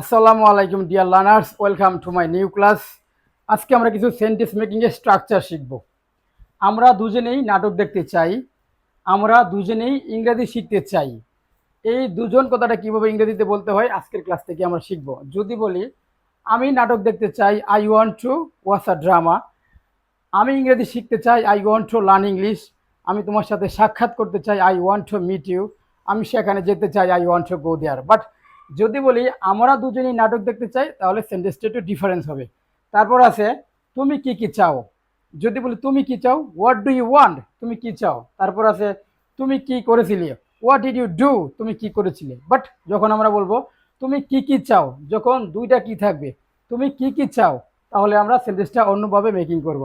আসসালামু আলাইকুম dear learners welcome to my new class আজকে আমরা কিছু সেন্টেন্স মেকিংয়ের স্ট্রাকচার শিখব। আমরা দুজনেই নাটক দেখতে চাই, আমরা দুজনেই ইংরেজি শিখতে চাই। এই দুজন কথাটা কীভাবে ইংরেজিতে বলতে হয় আজকের ক্লাস থেকে আমরা শিখব। যদি বলি, আমি নাটক দেখতে চাই I want to watch a drama আমি ইংরেজি শিখতে চাই I want to learn English আমি তোমার সাথে সাক্ষাৎ করতে চাই I want to meet you আমি সেখানে যেতে চাই I want to go there but যদি বলি আমরা দুজনেই নাটক দেখতে চাই, তাহলে সেন্টেন্সটা একটু ডিফারেন্স হবে। তারপর আছে, তুমি কি কি চাও? যদি বলি তুমি কি চাও হোয়াট ডু ইউ ওয়ান্ট তুমি কি চাও? তারপর আছে, তুমি কি করেছিলে? হোয়াট ডিড ইউ ডু তুমি কি করেছিলে? বাট যখন আমরা বলব, তুমি কি কি চাও? যখন দুইটা কি থাকবে, তুমি কি কি চাও? তাহলে আমরা সেন্টেন্সটা অন্যভাবে মেকিং করব।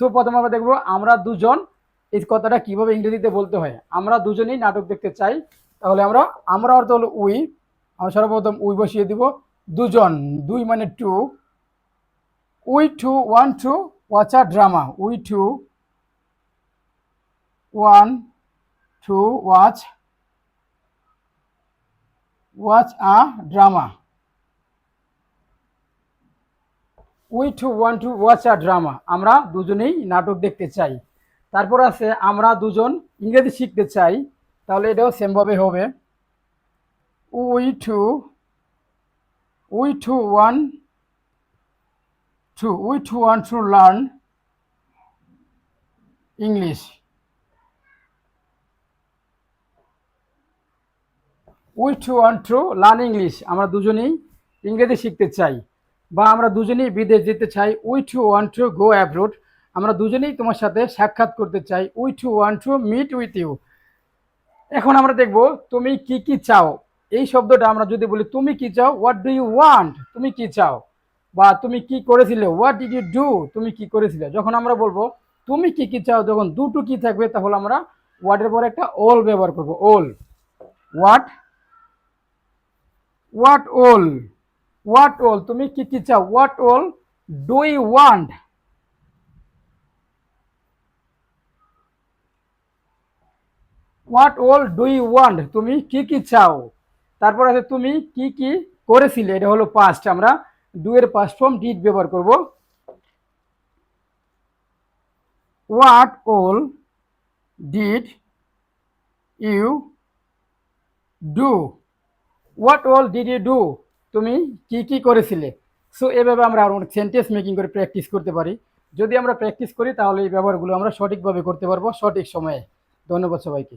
সো প্রথমে আমরা দেখব, আমরা দুজন, এই কথাটা কীভাবে ইংরেজিতে বলতে হয়? আমরা দুজনেই নাটক দেখতে চাই, তাহলে আমরা আমরা অর্থ হলো উই আমরা সর্বপ্রথম উই বসিয়ে দিব দুজন, দুই মানে two we two want to watch a drama we two want to watch watch a drama we two want to watch a drama আমরা দুজনেই নাটক দেখতে চাই। তারপর আছে আমরা দুজন ইংরেজি শিখতে চাই। তাহলে এটাও সেমভাবে হবে। We two we two want to we two want to learn english we two want to learn english আমরা দুজনেই ইংরেজি শিখতে চাই বা আমরা দুজনেই বিদেশ যেতে চাই। We two want to go abroad. আমরা দুজনেই তোমার সাথে সাক্ষাৎ করতে চাই। We two want to meet with you. এখন আমরা দেখব তুমি কি কি চাও। এই শব্দটা আমরা যদি বলি, তুমি কি চাও? হোয়াট ডু ইউ ওয়ান্ট তুমি কি চাও? বা, তুমি কি করেছিলে? হোয়াট ডিড ইউ ডু তুমি কি করেছিলে? যখন আমরা বলব, তুমি কি কি চাও? যখন দুটো কি থাকবে? তাহলে আমরা ওয়ার্ডের পর একটা ওল ব্যবহার করব। ওল হোয়াট হোয়াট ওল হোয়াট ওল তুমি কি কি চাও? What all do you want what all do you want তুমি কি কি চাও? তারপর আছে তুমি কি কি করেছিলে? এটা হলো পাস্ট আমরা ডু এর পাস্ট ফর্ম ডিড ব্যবহার করব। What all did you do what all did you do তুমি কি কি করেছিলে? সো এভাবে আমরা অনেক সেন্টেন্স মেকিং করে প্র্যাকটিস করতে পারি। যদি আমরা প্র্যাকটিস করি, তাহলে এই ব্যবহারগুলো আমরা সঠিকভাবে করতে পারব সঠিক সময়ে। ধন্যবাদ সবাইকে।